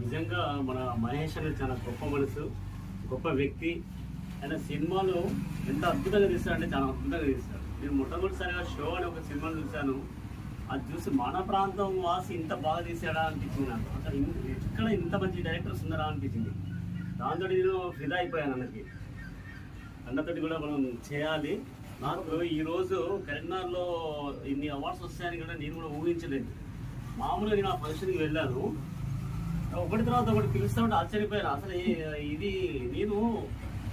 నిజంగా మన మహేష్ అనేది చాలా గొప్ప మనసు గొప్ప వ్యక్తి. ఆయన సినిమాలు ఎంత అద్భుతంగా తీస్తాడంటే చాలా అద్భుతంగా తీస్తాడు. నేను మొట్టమొదటిసారిగా షో అని ఒక సినిమా చూశాను. అది చూసి మన ప్రాంతం వాసి ఇంత బాగా తీసాడా అనిపించింది నాకు. అసలు ఎక్కడ ఇంత మంచి డైరెక్టర్స్ ఉన్నారా అనిపించింది. దాంతో నేను ఫిదా అయిపోయాను అన్నకి అన్నతోటి కూడా మనం చేయాలి. నాకు ఈరోజు కరీంనగర్లో ఇన్ని అవార్డ్స్ వస్తాయని కూడా నేను కూడా ఊహించలేదు. మామూలుగా నేను ఆ ఫంక్షన్కి వెళ్ళాను. ఒకటి తర్వాత ఒకటి పిలుస్తా ఉంటే ఆశ్చర్యపోయాను అసలు ఇది నేను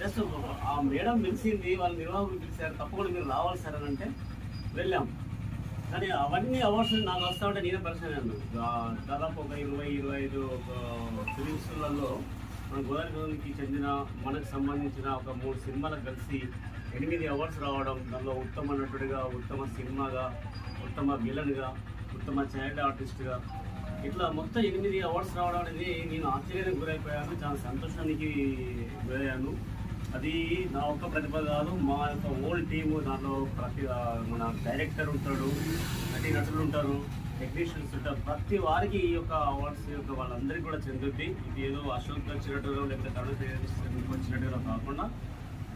జస్ట్ ఆ మేడం పిలిచింది వాళ్ళ నిర్వాహకులు పిలిచారు తప్పకుండా మీరు రావాలి సార్ అని అంటే వెళ్ళాం. కానీ అవన్నీ అవార్డ్స్ నాకు వస్తా ఉంటే నేనే పరిచయం దాదాపు ఒక ఇరవై ఇరవై ఐదు ఫిలిమ్స్లలో మన గోదావరికి చెందిన మనకు సంబంధించిన ఒక మూడు సినిమాలకు కలిసి ఎనిమిది అవార్డ్స్ రావడం దానిలో ఉత్తమ నటుడిగా ఉత్తమ సినిమాగా ఉత్తమ విలన్గా ఉత్తమ చైల్డ్ ఆర్టిస్ట్గా ఇట్లా మొత్తం ఎనిమిది అవార్డ్స్ రావడం అనేది నేను ఆశ్చర్యానికి గురైపోయాను చాలా సంతోషానికి గురయ్యాను. అది నా ఒక్క ప్రతిభ కాదు మా యొక్క ఓల్డ్ టీము దాంట్లో ప్రతి మన డైరెక్టర్ ఉంటాడు నటి నటులు ఉంటారు టెక్నీషియన్స్ ఉంటారు. ప్రతి వారికి ఈ యొక్క అవార్డ్స్ యొక్క వాళ్ళందరికీ కూడా చెందుద్ది. ఇది ఏదో అశోక్ వచ్చినట్టుగా లేకపోతే కరుణ వచ్చినట్టుగా కాకుండా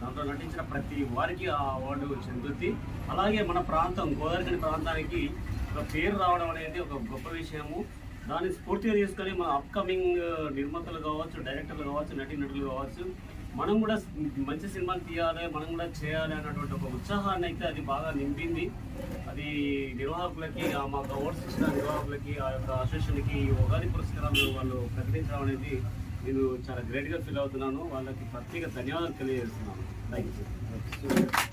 దాంట్లో నటించిన ప్రతి వారికి ఆ అవార్డు చెందుద్ది. అలాగే మన ప్రాంతం గోదావరి ప్రాంతానికి ఒక పేరు రావడం అనేది ఒక గొప్ప విషయము. దాన్ని స్ఫూర్తిగా తీసుకొని మన అప్కమింగ్ నిర్మాతలు కావచ్చు డైరెక్టర్లు కావచ్చు నటీనటులు కావచ్చు మనం కూడా మంచి సినిమాలు తీయాలి మనం కూడా చేయాలి అన్నటువంటి ఒక ఉత్సాహాన్ని అయితే అది బాగా నింపింది. అది నిర్వాహకులకి ఆ మాకు అవార్డ్స్ ఇచ్చిన నిర్వాహకులకి ఆ యొక్క అసోసియేషన్కి ఈ ఉగాది పురస్కారాలు వాళ్ళు ప్రకటించడం అనేది నేను చాలా గ్రేట్గా ఫీల్ అవుతున్నాను. వాళ్ళకి ప్రత్యేక ధన్యవాదాలు తెలియజేస్తున్నాను. Thank you